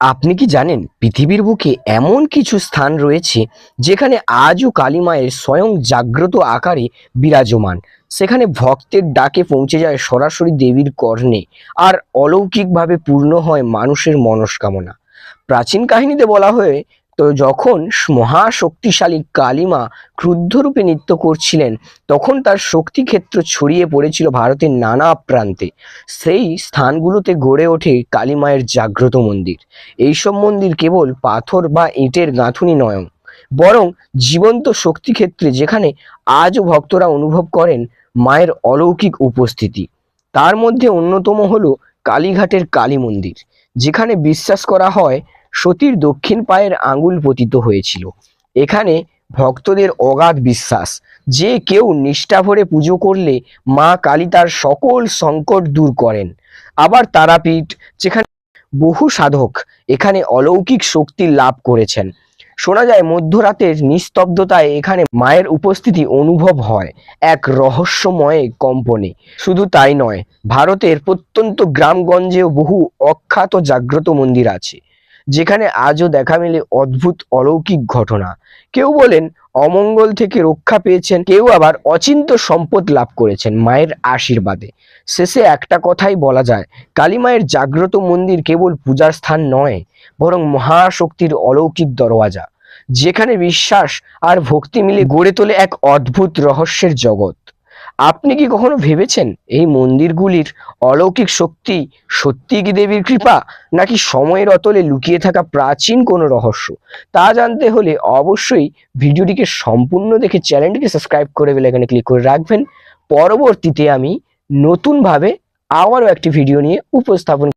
আপনি কি জানেন পৃথিবীর বুকে এমন কিছু স্থান রয়েছে যেখানে আজও কালী মায়ের স্বয়ং জাগ্রত আকারে বিরাজমান? সেখানে ভক্তের ডাকে পৌঁছে যায় সরাসরি দেবীর কর্ণে আর অলৌকিকভাবে পূর্ণ হয় মানুষের মনস্কামনা। প্রাচীন কাহিনীতে বলা হয় তো যখন মহাশক্তিশালী কালীমা ক্রুদ্ধরূপে নৃত্য করছিলেন, তখন তার শক্তিক্ষেত্র ছড়িয়ে পড়েছিল ভারতের নানা প্রান্তে। সেই স্থানগুলোতে গড়ে ওঠে কালী মায়ের জাগ্রত মন্দির। এইসব মন্দির কেবল পাথর বা ইটের গাঁথুনি নয়, বরং জীবন্ত শক্তিক্ষেত্রে যেখানে আজও ভক্তরা অনুভব করেন মায়ের অলৌকিক উপস্থিতি। তার মধ্যে অন্যতম হলো কালীঘাটের কালী মন্দির, যেখানে বিশ্বাস করা হয় সতীর দক্ষিণ পায়ের আঙুল পতিত হয়েছিল। এখানে ভক্তদের অগাধ বিশ্বাস। যে কেউ নিষ্ঠা ভরে পুজো করলে মা কালী তার সকল সংকট দূর করেন। আবার তারাপীঠ, যেখানে বহু সাধক এখানে অলৌকিক শক্তি লাভ করেছেন। শোনা যায়, মধ্যরাতের নিস্তব্ধতায় এখানে মায়ের উপস্থিতি অনুভব হয়, এক রহস্যময় কম্পনে। শুধু তাই নয়, ভারতের প্রত্যন্ত গ্রামগঞ্জেও বহু অখ্যাত জাগ্রত মন্দির আছে। যেখানে আজও দেখা মেলে অদ্ভুত অলৌকিক ঘটনা। কেউ বলেন, অমঙ্গল থেকে রক্ষা পেয়েছেন, কেউ আবার অচিন্ত সম্পদ লাভ করেছেন মায়ের আশীর্বাদে। শেষে একটা কথাই বলা যায়, কালী মায়ের জাগ্রত মন্দির কেবল পূজার স্থান নয়, বরং মহাশক্তির অলৌকিক দরওয়াজা, যেখানে বিশ্বাস আর ভক্তি মিলে গড়ে তোলে এক অদ্ভুত রহস্যের জগৎ। আপনি কি কখনো ভেবেছেন এই মন্দিরগুলির অলৌকিক শক্তি সত্যি কি দেবীর কৃপা, নাকি সময়ের অতলে লুকিয়ে থাকা প্রাচীন কোনো রহস্য? তা জানতে হলে অবশ্যই ভিডিওটিকে সম্পূর্ণ দেখে চ্যানেলটিকে সাবস্ক্রাইব করে বেল এখানে ক্লিক করে রাখবেন। পরবর্তীতে আমি নতুনভাবে আবারও একটি ভিডিও নিয়ে উপস্থাপন